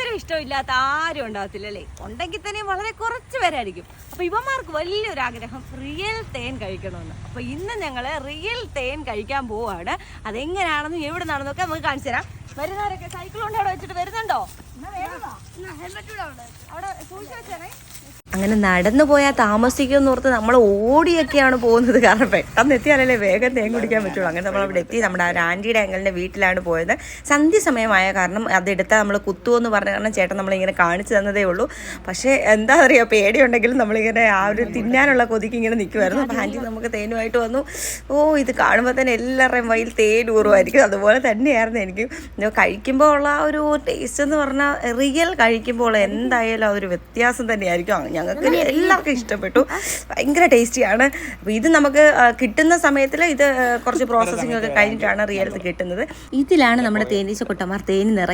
മധുരം ഇഷ്ടമില്ലാത്ത ആരും ഉണ്ടാകത്തില്ല അല്ലേ? ഉണ്ടെങ്കിൽ തന്നെ വളരെ കുറച്ച് പേരായിരിക്കും. അപ്പൊ ഇവന്മാർക്ക് വലിയൊരു ആഗ്രഹം റിയൽ തേൻ കഴിക്കണമെന്ന്. അപ്പൊ ഇന്ന് ഞങ്ങൾ റിയൽ തേൻ കഴിക്കാൻ പോവാണ്. അതെങ്ങനെയാണെന്നും എവിടെ നിന്നാണെന്നൊക്കെ നമുക്ക് കാണിച്ചു തരാം. വരുന്നവരൊക്കെ സൈക്കിൾ കൊണ്ട് അവിടെ വെച്ചിട്ട് വരുന്നുണ്ടോ? വാ. അവിടെ. സൂക്ഷിച്ചു അങ്ങനെ നടന്നു പോയാൽ താമസിക്കുമെന്ന് ഓർത്ത് നമ്മൾ ഓടിയൊക്കെയാണ് പോകുന്നത്. കാരണം പെട്ടെന്ന് എത്തിയാലല്ലേ വേഗം തേൻ കുടിക്കാൻ പറ്റുള്ളൂ. അങ്ങനെ നമ്മൾ അവിടെ എത്തി. നമ്മുടെ ആ ആന്റിയുടെ അങ്ങളുടെ വീട്ടിലാണ് പോയത്. സന്ധ്യ സമയമായ കാരണം അതെടുത്താൽ നമ്മൾ കുത്തു എന്ന് പറഞ്ഞ കാരണം ചേട്ടൻ നമ്മളിങ്ങനെ കാണിച്ചു തന്നതേ ഉള്ളൂ. പക്ഷേ എന്താ പറയുക പേടിയുണ്ടെങ്കിലും നമ്മളിങ്ങനെ ആ ഒരു തിന്നാനുള്ള കൊതിക്ക് ഇങ്ങനെ നിൽക്കുമായിരുന്നു അപ്പോൾ ആന്റി നമുക്ക് തേനുമായിട്ട് വന്നു. ഓ ഇത് കാണുമ്പോൾ തന്നെ എല്ലാവരുടെയും വയിൽ തേൻ ഊറുമായിരിക്കും. അതുപോലെ തന്നെയായിരുന്നു എനിക്ക്. കഴിക്കുമ്പോൾ ഉള്ള ആ ഒരു ടേസ്റ്റ് എന്ന് പറഞ്ഞാൽ റിയൽ കഴിക്കുമ്പോൾ എന്തായാലും ആ ഒരു വ്യത്യാസം തന്നെയായിരിക്കും. ആ, ഞങ്ങൾക്ക് എല്ലാവർക്കും ഇഷ്ടപ്പെട്ടു. ഭയങ്കര ടേസ്റ്റിയാണ് അപ്പോൾ ഇത് നമുക്ക് കിട്ടുന്ന സമയത്തിൽ ഇത് കുറച്ച് പ്രോസസ്സിംഗ് ഒക്കെ കഴിഞ്ഞിട്ടാണ് റിയൽ കിട്ടുന്നത്. ഇതിലാണ് നമ്മുടെ തേനീച്ച കുട്ടന്മാർ തേനി നിറ